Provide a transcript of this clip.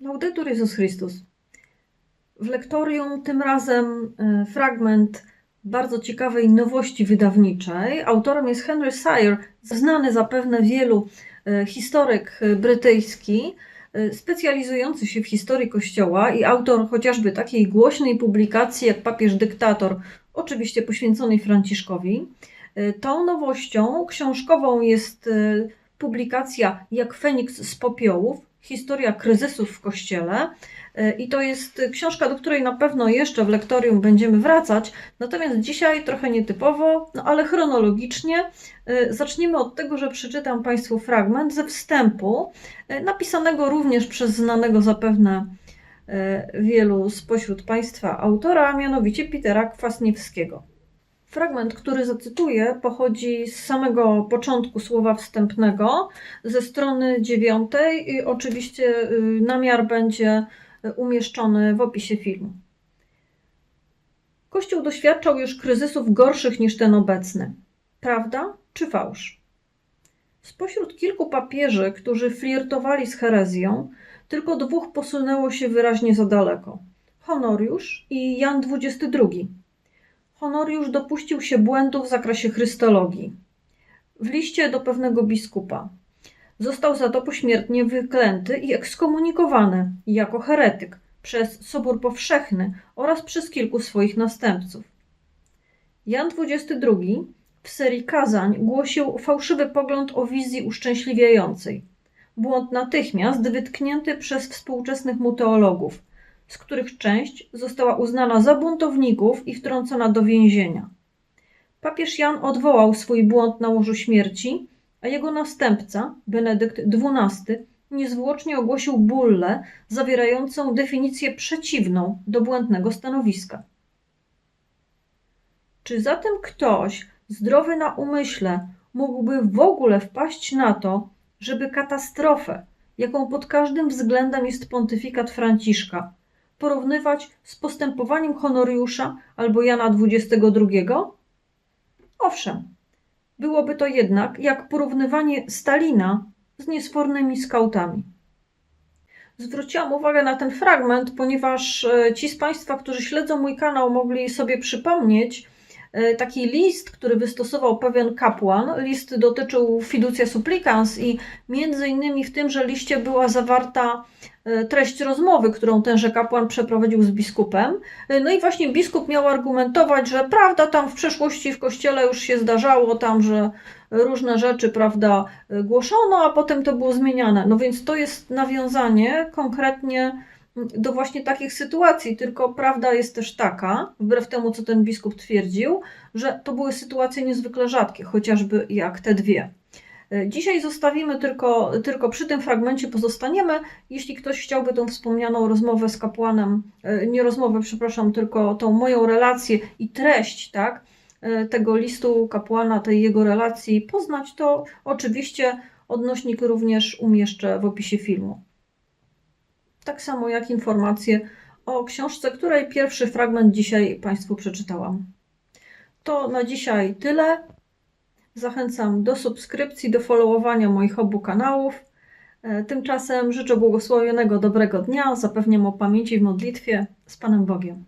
Laudetur Jezus Chrystus. W lektorium tym razem e, fragment bardzo ciekawej nowości wydawniczej. Autorem jest Henry Sire, znany zapewne wielu e, historyk e, brytyjski, specjalizujący się w historii Kościoła i autor chociażby takiej głośnej publikacji jak Papież Dyktator, oczywiście poświęconej Franciszkowi. Tą nowością książkową jest publikacja Jak Feniks z popiołów, historia kryzysów w Kościele. E, I to jest książka, do której na pewno jeszcze w lektorium będziemy wracać. Natomiast dzisiaj trochę nietypowo, no ale chronologicznie. e, Zaczniemy od tego, że przeczytam Państwu fragment ze wstępu, e, napisanego również przez znanego zapewne wielu spośród Państwa autora, a mianowicie Petera Kwasniewskiego. Fragment, który zacytuję, pochodzi z samego początku słowa wstępnego, ze strony dziewiątej i oczywiście y, namiar będzie y, umieszczony w opisie filmu. Kościół doświadczał już kryzysów gorszych niż ten obecny. Prawda czy fałsz? Spośród kilku papieży, którzy flirtowali z herezją, tylko dwóch posunęło się wyraźnie za daleko: Honoriusz i Jan XXII. Honoriusz dopuścił się błędu w zakresie chrystologii. W liście do pewnego biskupa został za to pośmiertnie wyklęty i ekskomunikowany jako heretyk przez Sobór Powszechny oraz przez kilku swoich następców. Jan XXII w serii kazań głosił fałszywy pogląd o wizji uszczęśliwiającej. Błąd natychmiast wytknięty przez współczesnych mu teologów, z których część została uznana za buntowników i wtrącona do więzienia. Papież Jan odwołał swój błąd na łożu śmierci, a jego następca, Benedykt XII, niezwłocznie ogłosił bullę zawierającą definicję przeciwną do błędnego stanowiska. Czy zatem ktoś zdrowy na umyśle mógłby w ogóle wpaść na to, żeby katastrofę, jaką pod każdym względem jest pontyfikat Franciszka, porównywać z postępowaniem Honoriusza albo Jana XXII? Owszem, byłoby to jednak jak porównywanie Stalina z niesfornymi skautami. Zwróciłam uwagę na ten fragment, ponieważ e, ci z Państwa, którzy śledzą mój kanał, mogli sobie przypomnieć e, taki list, który wystosował pewien kapłan. List dotyczył fiducia supplicans i między innymi w tymże liście była zawarta treść rozmowy, którą tenże kapłan przeprowadził z biskupem. E, No i właśnie biskup miał argumentować, że prawda, tam w przeszłości w kościele już się zdarzało, tam, że różne rzeczy, prawda, e, głoszono, a potem to było zmieniane. No więc to jest nawiązanie konkretnie do właśnie takich sytuacji, tylko prawda jest też taka, wbrew temu, co ten biskup twierdził, że to były sytuacje niezwykle rzadkie, chociażby jak te dwie. E, Dzisiaj zostawimy tylko, tylko przy tym fragmencie pozostaniemy. Jeśli ktoś chciałby tą wspomnianą rozmowę z kapłanem, e, nie rozmowę, przepraszam, tylko tą moją relację i treść, tak, e, tego listu kapłana, tej jego relacji poznać, to oczywiście odnośnik również umieszczę w opisie filmu. Tak samo jak informacje o książce, której pierwszy fragment dzisiaj Państwu przeczytałam. To na dzisiaj tyle. Zachęcam do subskrypcji, do followowania moich obu kanałów. E, Tymczasem życzę błogosławionego dobrego dnia, zapewniam o pamięci w modlitwie z Panem Bogiem.